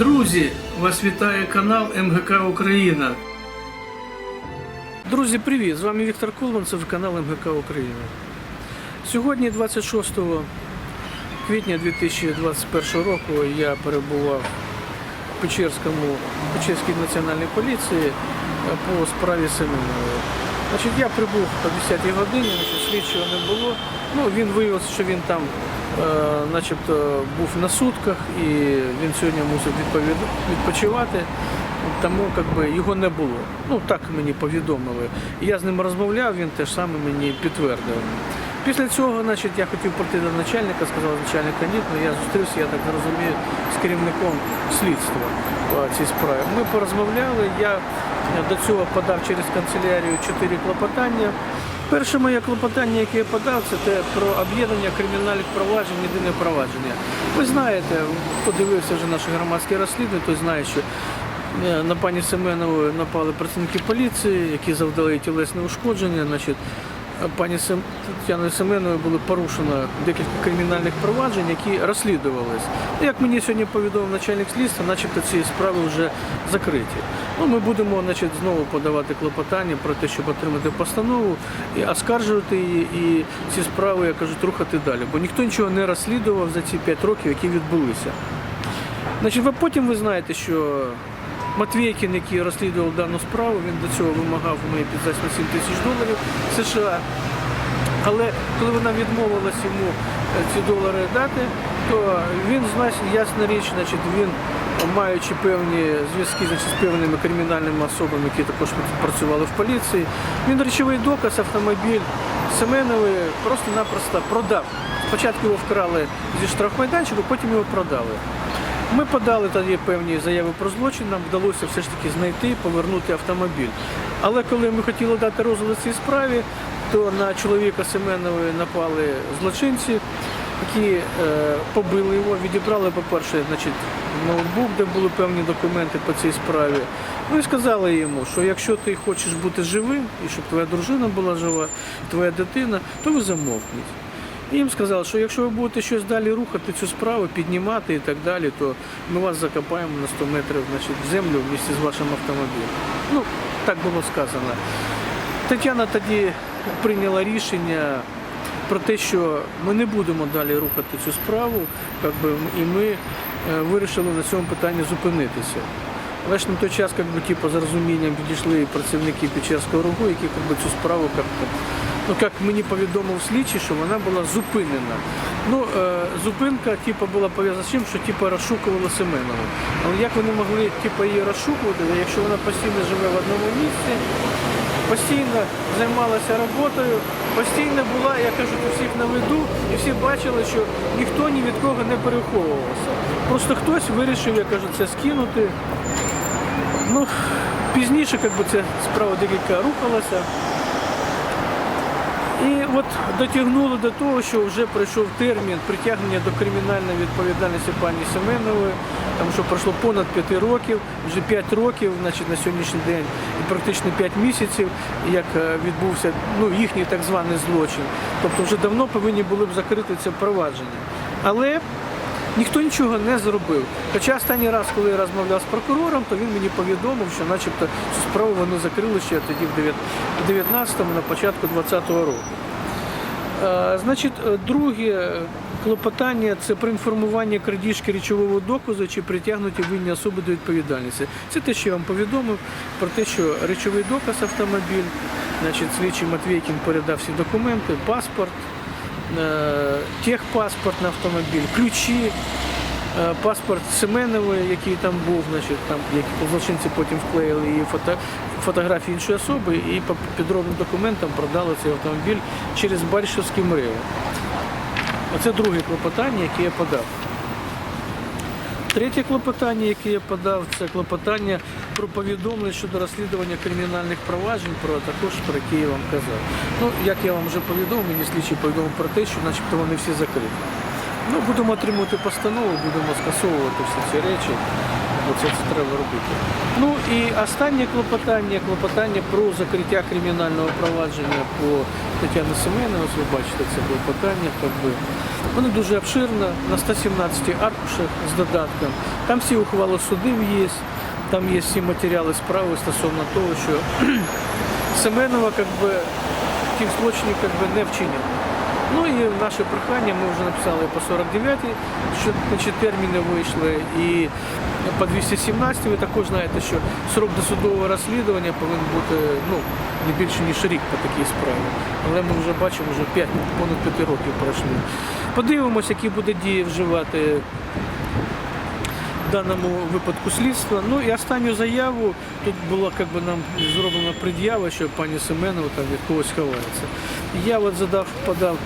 Друзі, вас вітає канал МГК Україна. Друзі, привіт! З вами Віктор Колманцев, канал МГК Україна. Сьогодні, 26 квітня 2021 року, я перебував в Печерському, Печерській національній поліції е, по справі Семенової. Значить, я прибув о 10-й годині, значить, слідчого не було. Ну, він виявився, що він там е, начебто був на сутках і він сьогодні мусив відпочивати, тому би, його не було. Ну, так мені повідомили. Я з ним розмовляв, він теж саме мені підтвердив. Після цього, значить, я хотів прийти до начальника, сказав начальника ні, але я зустрівся, я так розумію, з керівником слідства по цій справі. Ми порозмовляли, я до цього подав через канцелярію чотири клопотання. Перше моє клопотання, яке я подав, це те про об'єднання кримінальних проваджень, єдине провадження. Ви знаєте, хто дивився вже наші громадські розслідування, той знає, що е, на пані Семенову напали працівники поліції, які завдали тілесне ушкодження. Значить, пані. Тетяною Семеновою було порушено декілька кримінальних проваджень, які розслідувались. Ну, Як мені сьогодні повідомив начальник слідства, начебто ці справи вже закриті. Ну, ми будемо значить, знову подавати клопотання про те, щоб отримати постанову і оскаржувати її, і ці справи, як кажуть, рухати далі. Бо ніхто нічого не розслідував за ці 5 років, які відбулися. Значить, ви потім ви знаєте, що Матвійкін, який розслідував дану справу, він до цього вимагав у мене під 7 тисяч доларів США. Але коли вона відмовилась йому е, ці долари дати, то він, значить, ясна річ, значить, він, маючи певні зв'язки значить, з певними кримінальними особами, які також працювали в поліції, він речовий доказ, автомобіль Семенової просто-напросто продав. Спочатку його вкрали зі штрафмайданчику, потім його продали. Ми подали тоді певні заяви про злочин, нам вдалося все ж таки знайти, і повернути автомобіль. Але коли ми хотіли дати розгляд цій справі, то на чоловіка Семенової напали злочинці, які е, побили його, відібрали, по-перше, значить, ноутбук, де були певні документи по цій справі. Ну і сказали йому, що якщо ти хочеш бути живим, і щоб твоя дружина була жива, твоя дитина, то ви замовкніть. І їм сказали, що якщо ви будете щось далі рухати цю справу, піднімати і так далі, то ми вас закопаємо на 100 метрів значить, в землю в місті з вашим автомобілем. Ну, так було сказано. Тетяна тоді прийняла рішення про те, що ми не будемо далі рухати цю справу, би, і ми е, вирішили на цьому питанні зупинитися. Але ж на той час, як би, типу, з розумінням підійшли працівники Печерського рогу, які як би, цю справу як би, ну, як мені повідомив слідчий, що вона була зупинена. Ну, е, зупинка типу, була пов'язана з тим, що типу, розшукували Семенову. Але як вони могли типу, її розшукувати, якщо вона постійно живе в одному місці, постійно займалася роботою, постійно була, я кажу, у всіх на виду, і всі бачили, що ніхто ні від кого не переховувався. Просто хтось вирішив, я кажу, це скинути. Ну, пізніше як би, ця справа декілька рухалася. І от дотягнуло до того, що вже пройшов термін притягнення до кримінальної відповідальності пані Семенової, тому що пройшло понад 5 років, вже 5 років значить, на сьогоднішній день і практично 5 місяців, як е, відбувся ну, їхній так званий злочин. Тобто вже давно повинні були б закрити це провадження. Але ніхто нічого не зробив. Хоча останній раз, коли я розмовляв з прокурором, то він мені повідомив, що начебто цю справу вони закрили ще тоді в 19-му, на початку 20-го року. Е, Значить, е, друге клопотання це про інформування крадіжки речового доказу чи притягнуті винні особи до відповідальності. Це те, що я вам повідомив про те, що речовий доказ автомобіль, значить, слідчий Матвійкін передав всі документи, паспорт, е, техпаспорт на автомобіль, ключі, е, паспорт Семенової, який там був, значить, там, які злочинці потім вклеїли її фото, фотографії іншої особи і по підробним документам продали цей автомобіль через Баршівський мрево. Оце друге клопотання, яке я подав. Третє клопотання, яке я подав, це клопотання про повідомлення щодо розслідування кримінальних проваджень, про також про які я вам казав. Ну, як я вам вже повідомив, мені слідчий повідомив про те, що начебто вони всі закриті. Ну, будемо отримувати постанову, будемо скасовувати всі ці речі, бо це, це треба робити. Ну і останнє клопотання, клопотання про закриття кримінального провадження по Тетяні Семеновій. Ось ви бачите це клопотання. Як би. Вона дуже обширна, на 117 аркушах з додатком. Там всі ухвали судів є, там є всі матеріали справи стосовно того, що Семенова как би, тих злочинів как би, не вчиняв. Ну і наше прохання ми вже написали по 49-й, що значить, терміни вийшли, і по 217 ви також знаєте, що срок досудового розслідування повинен бути ну, не більше ніж рік по такій справі. Але ми вже бачимо, вже 5, понад 5 років пройшли. Подивимося, які буде дії вживати в даному випадку слідства. Ну і останню заяву тут була як би, нам зроблена пред'ява, що пані Семенова там від когось ховається. Я от задав, подав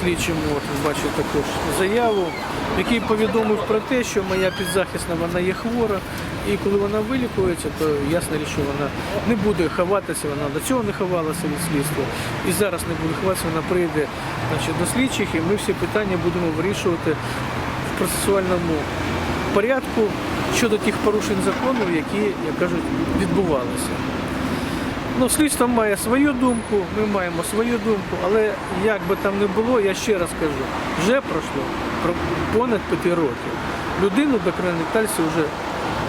слідчому, от ви також заяву, в якій повідомив про те, що моя підзахисна вона є хвора, і коли вона вилікується, то ясно, річ, що вона не буде ховатися, вона до цього не ховалася від слідства. І зараз не буде ховатися, вона прийде значить, до слідчих, і ми всі питання будемо вирішувати в процесуальному порядку щодо тих порушень закону, які, як кажуть, відбувалися. Ну, слідство має свою думку, ми маємо свою думку, але як би там не було, я ще раз кажу, вже пройшло понад п'яти років. Людину до кримінальності вже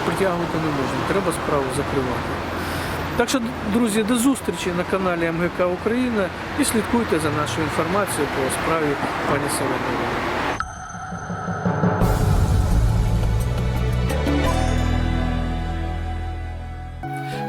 притягнути не можна, треба справу закривати. Так що, друзі, до зустрічі на каналі МГК Україна і слідкуйте за нашою інформацією по справі пані Семенової.